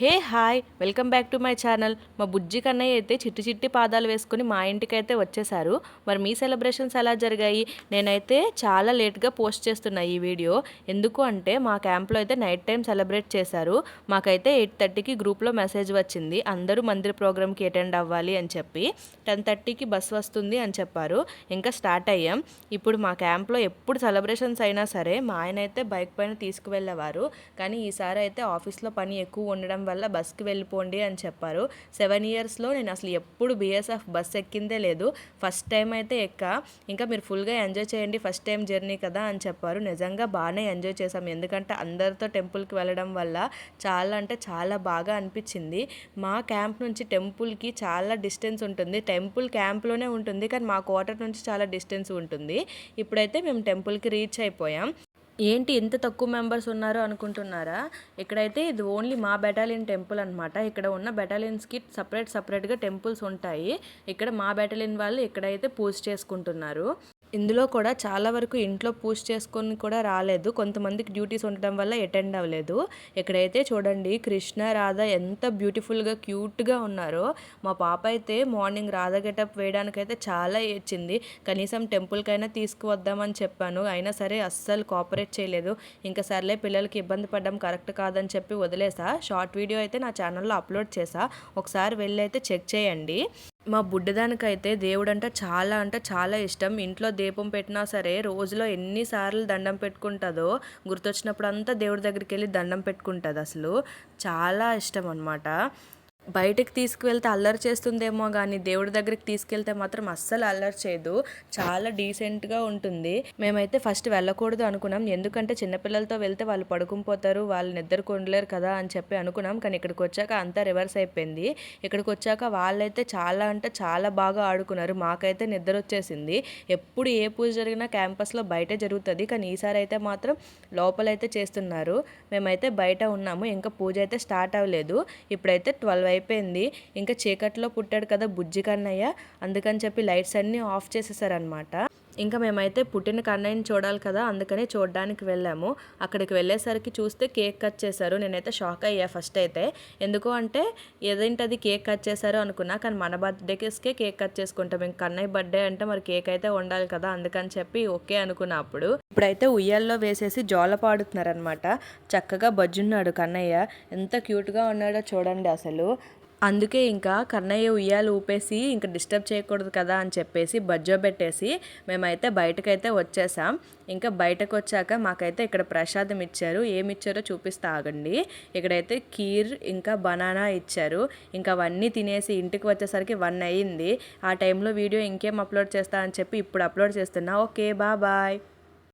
Hey hi welcome back to my channel. మా బుజ్జి కన్నయ్య అయితే చిట్టి చిట్టి పాదాలు వేసుకుని మా ఇంటికైతే వచ్చేసారు మరి మీ సెలబ్రేషన్స్ ఎలా జరిగాయి? నేనైతే చాలా లేట్గా పోస్ట్ చేస్తున్నా ఈ వీడియో. ఎందుకు అంటే మా క్యాంప్లో అయితే నైట్ టైం సెలబ్రేట్ చేశారు. మాకైతే ఎయిట్ థర్టీకి గ్రూప్లో మెసేజ్ వచ్చింది. అందరూ మందిర ప్రోగ్రామ్కి అటెండ్ అవ్వాలి అని చెప్పి. టెన్ థర్టీకి బస్ వస్తుంది అని చెప్పారు. ఇంకా స్టార్ట్ అయ్యాం. ఇప్పుడు మా క్యాంప్లో ఎప్పుడు సెలబ్రేషన్స్ అయినా సరే మా ఆయన అయితే బైక్ పైన తీసుకువెళ్ళేవారు. కానీ ఈసారి అయితే ఆఫీస్లో పని ఎక్కువ ఉండడం వల్ల బస్కి వెళ్ళిపోండి అని చెప్పారు. సెవెన్ ఇయర్స్లో నేను అసలు ఎప్పుడు బీఎస్ఎఫ్ బస్ ఎక్కిందే లేదు. ఫస్ట్ టైం అయితే ఎక్క. ఇంకా మీరు ఫుల్గా ఎంజాయ్ చేయండి ఫస్ట్ టైం జర్నీ కదా అని చెప్పారు. నిజంగా బాగానే ఎంజాయ్ చేసాం ఎందుకంటే అందరితో టెంపుల్కి వెళ్ళడం వల్ల చాలా అంటే చాలా బాగా అనిపించింది. మా క్యాంప్ నుంచి టెంపుల్కి చాలా డిస్టెన్స్ ఉంటుంది. టెంపుల్ క్యాంప్లోనే ఉంటుంది. కానీ మా క్వార్టర్ నుంచి చాలా డిస్టెన్స్ ఉంటుంది. ఇప్పుడైతే మేము టెంపుల్కి రీచ్ అయిపోయాం. ఏంటి ఇంత తక్కువ మెంబర్స్ ఉన్నారు అనుకుంటున్నారా? ఇక్కడైతే ఇది ఓన్లీ మా బెటాలియన్ టెంపుల్ అనమాట ఇక్కడ ఉన్న బెటాలియన్స్కి సపరేట్ సపరేట్గా టెంపుల్స్ ఉంటాయి. ఇక్కడ మా బెటాలియన్ వాళ్ళు ఇక్కడైతే పూజ చేసుకుంటున్నారు. ఇందులో కూడా చాలా వరకు ఇంట్లో పూజ చేసుకొని కూడా రాలేదు. కొంతమందికి డ్యూటీస్ ఉండటం వల్ల అటెండ్ అవ్వలేదు. ఇక్కడైతే చూడండి కృష్ణ రాధ ఎంత బ్యూటిఫుల్గా క్యూట్గా ఉన్నారో. మా పాప అయితే మార్నింగ్ రాధ గెటప్ వేయడానికైతే చాలా ఏడ్చింది. కనీసం టెంపుల్కైనా తీసుకువద్దామని చెప్పాను. అయినా సరే అస్సలు కోఆపరేట్ చేయలేదు. ఇంకా సర్లే పిల్లలకి ఇబ్బంది పడడం కరెక్ట్ కాదని చెప్పి వదిలేసా. షార్ట్ వీడియో అయితే నా ఛానల్లో అప్లోడ్ చేసా. ఒకసారి వెళ్ళి అయితే చెక్ చేయండి. మా బుడ్డదానికైతే దేవుడంటే చాలా అంటే చాలా ఇష్టం. ఇంట్లో దీపం పెట్టినా సరే రోజులో ఎన్నిసార్లు దండం పెట్టుకుంటుందో గుర్తొచ్చినప్పుడు అంతా దేవుడి దగ్గరికి వెళ్ళి దండం పెట్టుకుంటుంది అసలు. చాలా ఇష్టం అనమాట బయటకు తీసుకువెళ్తే అల్లరి చేస్తుందేమో కానీ దేవుడి దగ్గరికి తీసుకెళ్తే మాత్రం అస్సలు అల్లరి చేయదు. చాలా డీసెంట్గా ఉంటుంది. మేమైతే ఫస్ట్ వెళ్ళకూడదు అనుకున్నాం. ఎందుకంటే చిన్నపిల్లలతో వెళ్తే వాళ్ళు పడుకునిపోతారు వాళ్ళు నిద్ర కొండలేరు కదా అని చెప్పి అనుకున్నాం. కానీ ఇక్కడికి వచ్చాక అంతా రివర్స్ అయిపోయింది. ఇక్కడికి వచ్చాక వాళ్ళైతే చాలా అంటే చాలా బాగా ఆడుకున్నారు. మాకైతే నిద్ర వచ్చేసింది. ఎప్పుడు ఏ పూజ జరిగినా క్యాంపస్లో బయటే జరుగుతుంది. కానీ ఈసారి అయితే మాత్రం లోపలైతే చేస్తున్నారు. మేమైతే బయట ఉన్నాము. ఇంకా పూజ అయితే స్టార్ట్ అవ్వలేదు. ఇప్పుడైతే ట్వెల్వ్ అయిపోయింది. ఇంకా చీకట్లో పుట్టాడు కదా బుజ్జి కన్నయ్య. అందుకని చెప్పి లైట్స్ అన్నీ ఆఫ్ చేసేసారనమాట ఇంకా మేమైతే పుట్టిన కన్నయ్యని చూడాలి కదా అందుకనే చూడడానికి వెళ్ళాము. అక్కడికి వెళ్ళేసరికి చూస్తే కేక్ కట్ చేశారు. నేనైతే షాక్ అయ్యా ఫస్ట్ అయితే. ఎందుకు అంటే ఏదేంటది కేక్ కట్ చేశారు అనుకున్నా కానీ మన బర్త్డేస్కే కేక్ కట్ చేసుకుంటాం. ఇంక కన్నయ్య బర్త్డే అంటే మరి కేక్ అయితే ఉండాలి కదా అందుకని చెప్పి ఓకే అనుకున్నా అప్పుడు. ఇప్పుడైతే ఉయ్యాల్లో వేసేసి జోల పాడుతున్నారనమాట చక్కగా బజ్జున్నాడు కన్నయ్య. ఎంత క్యూట్గా ఉన్నాడో చూడండి అసలు. అందుకే ఇంకా కన్నయ్య ఉయ్యాలు ఊపేసి ఇంకా డిస్టర్బ్ చేయకూడదు కదా అని చెప్పేసి బజ్జో పెట్టేసి మేమైతే బయటకైతే వచ్చేసాం. ఇంకా బయటకు వచ్చాక మాకైతే ఇక్కడ ప్రసాదం ఇచ్చారు. ఏమి ఇచ్చారో చూపిస్తా ఆగండి. ఇక్కడైతే కీర్ ఇంకా బనానా ఇచ్చారు. ఇంకా అవన్నీ తినేసి ఇంటికి వచ్చేసరికి వన్ అయ్యింది. ఆ టైంలో వీడియో ఇంకేం అప్లోడ్ చేస్తా అని చెప్పి ఇప్పుడు అప్లోడ్ చేస్తున్నా. ఓకే బా బాయ్.